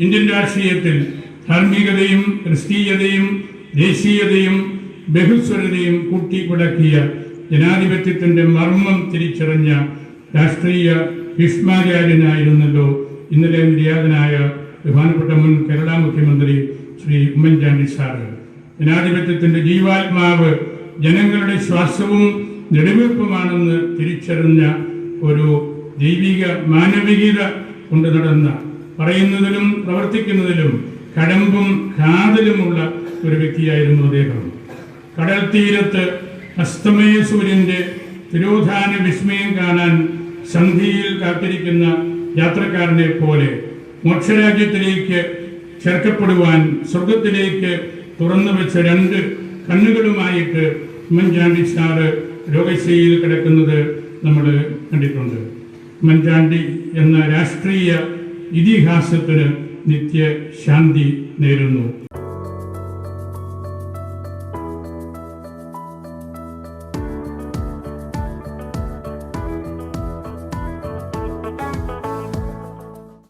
Indian രാഷ്ട്രീയത്തിൽ ധാർമ്മികതയും ക്രിസ്തീയതയും ദേശീയതയും ബഹുസ്വരതയും കൂട്ടിക്കുടക്കിയ ജനാധിപത്യത്തിന്റെ മർമ്മം തിരിച്ചറിഞ്ഞ രാഷ്ട്രീയ ഭീഷ്മാചാര്യനായിരുന്നല്ലോ ഇന്നലെ നിര്യാതനായ ബഹുമാനപ്പെട്ട മുൻ കേരള മുഖ്യമന്ത്രി ശ്രീ ഉമ്മൻചാണ്ടി സാറ്. ജനാധിപത്യത്തിന്റെ ജീവാത്മാവ് ജനങ്ങളുടെ ശ്വാസവും നെടുവീർപ്പുമാണെന്ന് തിരിച്ചറിഞ്ഞ ഒരു ദൈവിക മാനവികത കൊണ്ടു നടന്ന പറയുന്നതിലും പ്രവർത്തിക്കുന്നതിലും കടമ്പും കാതലുമുള്ള ഒരു വ്യക്തിയായിരുന്നു അദ്ദേഹം. കടൽ തീരത്ത് അസ്തമയ സൂര്യന്റെ തിരോധാന വിസ്മയം കാണാൻ സന്ധിയിൽ കാത്തിരിക്കുന്ന യാത്രക്കാരനെ പോലെ മോക്ഷരാജ്യത്തിലേക്ക് ചേർക്കപ്പെടുവാൻ സ്വർഗത്തിലേക്ക് തുറന്നു വെച്ച രണ്ട് കണ്ണുകളുമായിട്ട് ഉമ്മൻചാണ്ടി സാറ് രോഗശൈലിയിൽ കിടക്കുന്നത് നമ്മൾ കണ്ടിട്ടുണ്ട്. ഉമ്മൻചാണ്ടി എന്ന രാഷ്ട്രീയ ഇതിഹാസത്തിന് നിത്യ ശാന്തി നേരുന്നു.